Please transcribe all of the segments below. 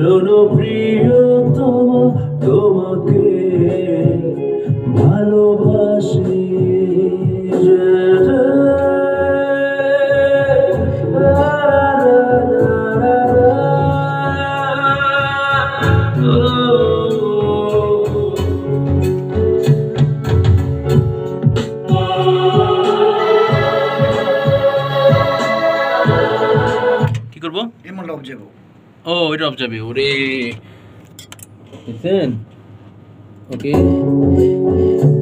শোনো প্রিয়তমা তোমাকে ভালোবাসি কি করব? এমন লব যাব। ও এটা অফ যাবে ওরে দেখছেন ওকে তারপরে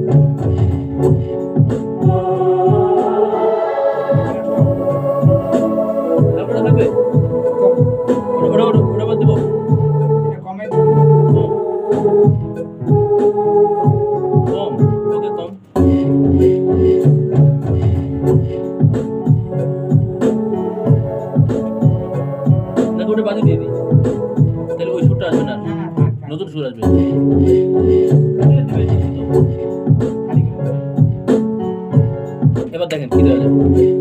দেখো বাজে দিয়ে দিই তাহলে ওই সুরটা আসবে না থাক। নতুন সুর আসবে। এবার দেখেন কি দেওয়া যায়।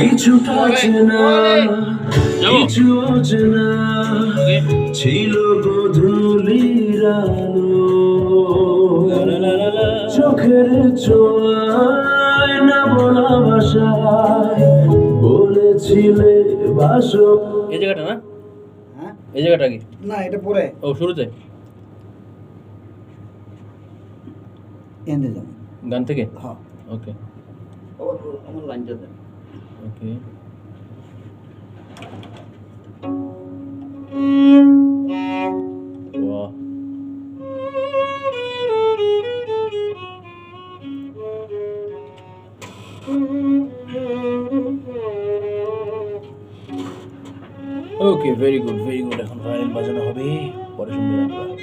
কিছুটা চেনা? কিছু অচেনা ছিল গধূলির আলো চোখের চোয়ায় না বলা ভাষায় বলেছিলে বাসো এই জায়গাটা না? হ্যাঁ এই জায়গাটা কি? না এটা পরে। ও শুরুতে? এনে যাব গান থেকে? হ্যাঁ। ওকে। আমার লাইনটা দেন। ওকে বাহ okay very good very good এখন ভায়োলিন বাজানো হবে পরে শুনবেন আপনারা